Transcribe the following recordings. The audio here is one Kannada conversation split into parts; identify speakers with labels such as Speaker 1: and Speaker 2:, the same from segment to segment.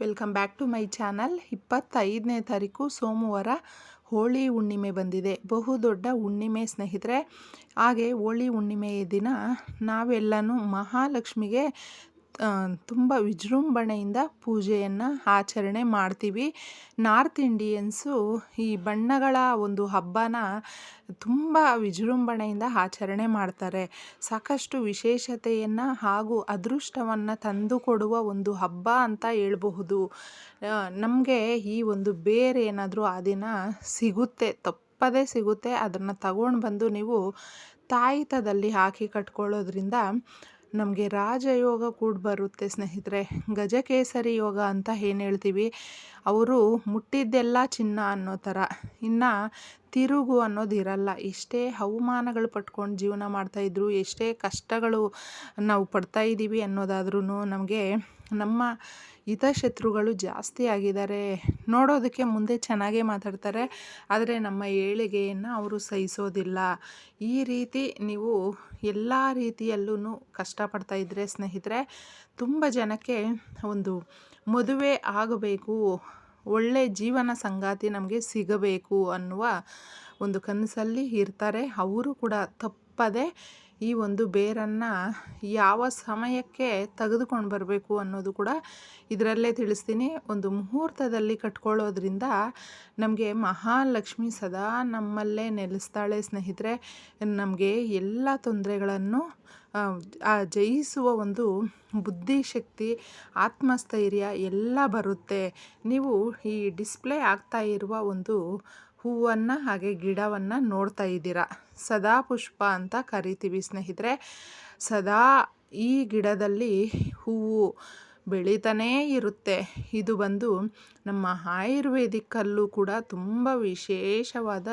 Speaker 1: Welcome back to my channel. ಇಪ್ಪತ್ತೈದನೇ ತಾರೀಕು ಸೋಮವಾರ ಹೋಳಿ ಹುಣ್ಣಿಮೆ ಬಂದಿದೆ. ಬಹುದೊಡ್ಡ ಹುಣ್ಣಿಮೆ ಸ್ನೇಹಿತರೆ. ಹಾಗೆ ಹೋಳಿ ಹುಣ್ಣಿಮೆಯ ದಿನ ನಾವೆಲ್ಲನೂ ಮಹಾಲಕ್ಷ್ಮಿಗೆ ತುಂಬ ವಿಜೃಂಭಣೆಯಿಂದ ಪೂಜೆಯನ್ನು ಆಚರಣೆ ಮಾಡ್ತೀವಿ. ನಾರ್ತ್ ಇಂಡಿಯನ್ಸು ಈ ಬಣ್ಣಗಳ ಒಂದು ಹಬ್ಬನ ತುಂಬ ವಿಜೃಂಭಣೆಯಿಂದ ಆಚರಣೆ ಮಾಡ್ತಾರೆ. ಸಾಕಷ್ಟು ವಿಶೇಷತೆಯನ್ನು ಹಾಗೂ ಅದೃಷ್ಟವನ್ನು ತಂದುಕೊಡುವ ಒಂದು ಹಬ್ಬ ಅಂತ ಹೇಳ್ಬಹುದು. ನಮಗೆ ಈ ಒಂದು ಬೇರೆ ಏನಾದರೂ ಆ ದಿನ ಸಿಗುತ್ತೆ, ತಪ್ಪದೇ ಸಿಗುತ್ತೆ, ಅದನ್ನು ತಗೊಂಡು ಬಂದು ನೀವು ತಾಯಿತದಲ್ಲಿ ಹಾಕಿ ಕಟ್ಕೊಳ್ಳೋದ್ರಿಂದ ನಮಗೆ ರಾಜಯೋಗ ಕೂಡ ಬರುತ್ತೆ ಸ್ನೇಹಿತರೆ. ಗಜಕೇಸರಿ ಯೋಗ ಅಂತ ಏನು ಹೇಳ್ತೀವಿ? ಅವರು ಮುಟ್ಟಿದ್ದೆಲ್ಲ ಚಿನ್ನ ಅನ್ನೋ ಥರ. ಇನ್ನು ತಿರುಗು ಅನ್ನೋದು ಇರಲ್ಲ. ಎಷ್ಟೇ ಅವಮಾನಗಳು ಪಟ್ಕೊಂಡು ಜೀವನ ಮಾಡ್ತಾಯಿದ್ರು ಎಷ್ಟೇ ಕಷ್ಟಗಳು ನಾವು ಪಡ್ತಾ ಇದ್ದೀವಿ ಅನ್ನೋದಾದ್ರೂ ನಮಗೆ ನಮ್ಮ ಹಿತಶತ್ರುಗಳು ಜಾಸ್ತಿ ಆಗಿದ್ದಾರೆ. ನೋಡೋದಕ್ಕೆ ಮುಂದೆ ಚೆನ್ನಾಗೇ ಮಾತಾಡ್ತಾರೆ. ಆದರೆ ನಮ್ಮ ಏಳಿಗೆಯನ್ನು ಅವರು ಸಹಿಸೋದಿಲ್ಲ. ಈ ರೀತಿ ನೀವು ಎಲ್ಲ ರೀತಿಯಲ್ಲೂ ಕಷ್ಟಪಡ್ತಾ ಇದ್ದರೆ ಸ್ನೇಹಿತರೆ ತುಂಬ ಜನಕ್ಕೆ ಒಂದು ಮದುವೆ ಆಗಬೇಕು, ಒಳ್ಳೆ ಜೀವನ ಸಂಗಾತಿ ನಮಗೆ ಸಿಗಬೇಕು ಅನ್ನುವ ಒಂದು ಕನಸಲ್ಲಿ ಇರ್ತಾರೆ. ಅವರು ಕೂಡ ತಪ್ಪದೆ ಈ ಒಂದು ಬೇರನ್ನು ಯಾವ ಸಮಯಕ್ಕೆ ತೆಗೆದುಕೊಂಡು ಬರಬೇಕು ಅನ್ನೋದು ಕೂಡ ಇದರಲ್ಲೇ ತಿಳಿಸ್ತೀನಿ. ಒಂದು ಮುಹೂರ್ತದಲ್ಲಿ ಕಟ್ಕೊಳ್ಳೋದ್ರಿಂದ ನಮಗೆ ಮಹಾಲಕ್ಷ್ಮಿ ಸದಾ ನಮ್ಮಲ್ಲೇ ನೆಲೆಸ್ತಾಳೆ ಸ್ನೇಹಿತರೆ. ನಮಗೆ ಎಲ್ಲ ತೊಂದರೆಗಳನ್ನು ಜಯಿಸುವ ಒಂದು ಬುದ್ಧಿಶಕ್ತಿ, ಆತ್ಮಸ್ಥೈರ್ಯ ಎಲ್ಲ ಬರುತ್ತೆ. ನೀವು ಈ ಡಿಸ್ಪ್ಲೇ ಆಗ್ತಾ ಇರುವ ಒಂದು ಹೂವನ್ನು ಹಾಗೆ ಗಿಡವನ್ನು ನೋಡ್ತಾ ಇದ್ದೀರಾ. ಸದಾ ಪುಷ್ಪ ಅಂತ ಕರಿತೀವಿ ಸ್ನೇಹಿತರೆ. ಸದಾ ಈ ಗಿಡದಲ್ಲಿ ಹೂವು ಬೆಳೀತಾನೇ ಇರುತ್ತೆ. ಇದು ಬಂದು ನಮ್ಮ ಆಯುರ್ವೇದಿಕ್ಕಲ್ಲೂ ಕೂಡ ತುಂಬ ವಿಶೇಷವಾದ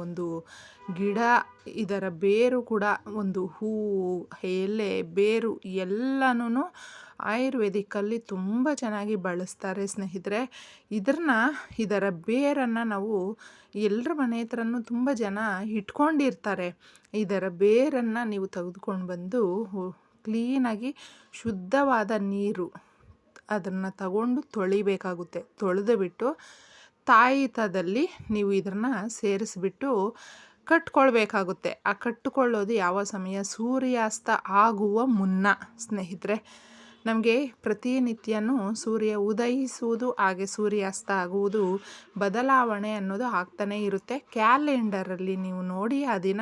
Speaker 1: ಒಂದು ಗಿಡ, ಇದರ ಬೇರು ಕೂಡ, ಒಂದು ಹೂವು ಎಲೆ, ಬೇರು ಎಲ್ಲನೂ ಆಯುರ್ವೇದಿಕ್ಕಲ್ಲಿ ತುಂಬ ಚೆನ್ನಾಗಿ ಬಳಸ್ತಾರೆ ಸ್ನೇಹಿತರೆ. ಇದನ್ನ ಇದರ ಬೇರನ್ನು ನಾವು ಎಲ್ಲರ ಮನೆ ಹತ್ರನೂ ತುಂಬ ಜನ ಇಟ್ಕೊಂಡಿರ್ತಾರೆ. ಇದರ ಬೇರನ್ನು ನೀವು ತೆಗೆದುಕೊಂಡು ಬಂದು ಕ್ಲೀನಾಗಿ ಶುದ್ಧವಾದ ನೀರು ಅದನ್ನು ತಗೊಂಡು ತೊಳಿಬೇಕಾಗುತ್ತೆ. ತೊಳೆದು ಬಿಟ್ಟು ತಾಯಿತದಲ್ಲಿ ನೀವು ಇದನ್ನು ಸೇರಿಸ್ಬಿಟ್ಟು ಕಟ್ಕೊಳ್ಬೇಕಾಗುತ್ತೆ. ಆ ಕಟ್ಟಿಕೊಳ್ಳೋದು ಯಾವ ಸಮಯ? ಸೂರ್ಯಾಸ್ತ ಆಗುವ ಮುನ್ನ. ಸ್ನೇಹಿತರೆ ನಮಗೆ ಪ್ರತಿನಿತ್ಯನೂ ಸೂರ್ಯ ಉದಯಿಸುವುದು, ಹಾಗೆ ಸೂರ್ಯಾಸ್ತ ಆಗುವುದು ಬದಲಾವಣೆ ಅನ್ನೋದು ಆಗ್ತಾನೇ ಇರುತ್ತೆ. ಕ್ಯಾಲೆಂಡರಲ್ಲಿ ನೀವು ನೋಡಿ ಆ ದಿನ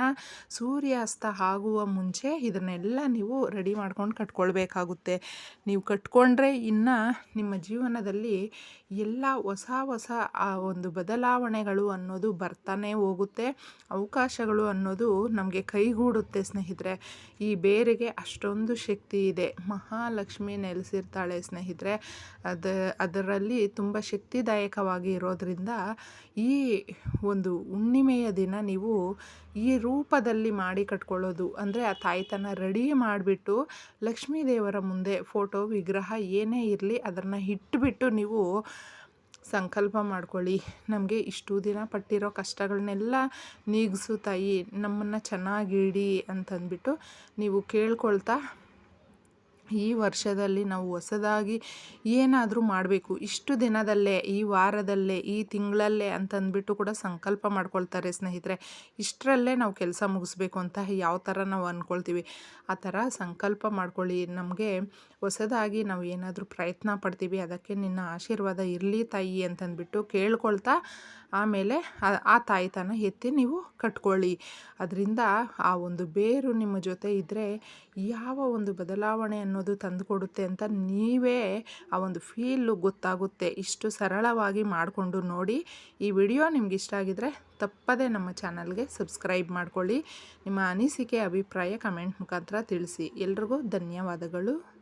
Speaker 1: ಸೂರ್ಯಾಸ್ತ ಆಗುವ ಮುಂಚೆ ಇದನ್ನೆಲ್ಲ ನೀವು ರೆಡಿ ಮಾಡ್ಕೊಂಡು ಕಟ್ಕೊಳ್ಬೇಕಾಗುತ್ತೆ. ನೀವು ಕಟ್ಕೊಂಡ್ರೆ ಇನ್ನು ನಿಮ್ಮ ಜೀವನದಲ್ಲಿ ಎಲ್ಲ ಹೊಸ ಹೊಸ, ಆ, ಒಂದು ಬದಲಾವಣೆಗಳು ಅನ್ನೋದು ಬರ್ತಾನೆ ಹೋಗುತ್ತೆ. ಅವಕಾಶಗಳು ಅನ್ನೋದು ನಮಗೆ ಕೈಗೂಡುತ್ತೆ ಸ್ನೇಹಿತರೆ. ಈ ಬೇರೆಗೆ ಅಷ್ಟೊಂದು ಶಕ್ತಿ ಇದೆ. ಮಹಾಲಕ್ಷ್ಮಿ ನೆಲೆಸಿರ್ತಾಳೆ ಸ್ನೇಹಿತರೆ. ಅದು, ಅದರಲ್ಲಿ ತುಂಬ ಶಕ್ತಿದಾಯಕವಾಗಿ ಇರೋದರಿಂದ ಈ ಒಂದು ಹುಣ್ಣಿಮೆಯ ದಿನ ನೀವು ಈ ರೂಪದಲ್ಲಿ ಮಾಡಿ ಕಟ್ಕೊಳ್ಳೋದು, ಅಂದರೆ ಆ ತಾಯ್ತನ ರೆಡಿ ಮಾಡಿಬಿಟ್ಟು ಲಕ್ಷ್ಮೀ ದೇವರ ಮುಂದೆ ಫೋಟೋ, ವಿಗ್ರಹ ಏನೇ ಇರಲಿ ಅದನ್ನು ಇಟ್ಬಿಟ್ಟು ನೀವು ಸಂಕಲ್ಪ ಮಾಡ್ಕೊಳ್ಳಿ. ನಮಗೆ ಇಷ್ಟು ದಿನ ಪಟ್ಟಿರೋ ಕಷ್ಟಗಳನ್ನೆಲ್ಲ ನೀಗಿಸು ತಾಯಿ, ನಮ್ಮನ್ನು ಚೆನ್ನಾಗಿಡಿ ಅಂತಂದ್ಬಿಟ್ಟು ನೀವು ಕೇಳ್ಕೊಳ್ತಾ ಈ ವರ್ಷದಲ್ಲಿ ನಾವು ಹೊಸದಾಗಿ ಏನಾದರೂ ಮಾಡಬೇಕು. ಇಷ್ಟು ದಿನದಲ್ಲೇ, ಈ ವಾರದಲ್ಲೇ, ಈ ತಿಂಗಳಲ್ಲೇ ಅಂತಂದ್ಬಿಟ್ಟು ಕೂಡ ಸಂಕಲ್ಪ ಮಾಡ್ಕೊಳ್ತಾರೆ ಸ್ನೇಹಿತರೆ. ಇಷ್ಟರಲ್ಲೇ ನಾವು ಕೆಲಸ ಮುಗಿಸ್ಬೇಕು ಅಂತ ಯಾವ ಥರ ನಾವು ಅಂದ್ಕೊಳ್ತೀವಿ ಆ ಥರ ಸಂಕಲ್ಪ ಮಾಡ್ಕೊಳ್ಳಿ. ನಮಗೆ ಹೊಸದಾಗಿ ನಾವು ಏನಾದರೂ ಪ್ರಯತ್ನ ಪಡ್ತೀವಿ. ಅದಕ್ಕೆ ನಿನ್ನ ಆಶೀರ್ವಾದ ಇರಲಿ ತಾಯಿ ಅಂತಂದ್ಬಿಟ್ಟು ಕೇಳ್ಕೊಳ್ತಾ ಆಮೇಲೆ ಆ ತಾಯಿತನ ಎತ್ತಿ ನೀವು ಕಟ್ಕೊಳ್ಳಿ. ಅದರಿಂದ ಆ ಒಂದು ಬೇರು ನಿಮ್ಮ ಜೊತೆ ಇದ್ದರೆ ಯಾವ ಒಂದು ಬದಲಾವಣೆ ಅನ್ನೋದು ತಂದುಕೊಡುತ್ತೆ ಅಂತ ನೀವೇ ಆ ಒಂದು ಫೀಲು ಗೊತ್ತಾಗುತ್ತೆ. ಇಷ್ಟು ಸರಳವಾಗಿ ಮಾಡಿಕೊಂಡು ನೋಡಿ. ಈ ವಿಡಿಯೋ ನಿಮ್ಗೆ ಇಷ್ಟ ಆಗಿದ್ರೆ ತಪ್ಪದೇ ನಮ್ಮ ಚಾನಲ್ಗೆ ಸಬ್ಸ್ಕ್ರೈಬ್ ಮಾಡ್ಕೊಳ್ಳಿ. ನಿಮ್ಮ ಅನಿಸಿಕೆ, ಅಭಿಪ್ರಾಯ ಕಮೆಂಟ್ ಮುಖಾಂತರ ತಿಳಿಸಿ. ಎಲ್ರಿಗೂ ಧನ್ಯವಾದಗಳು.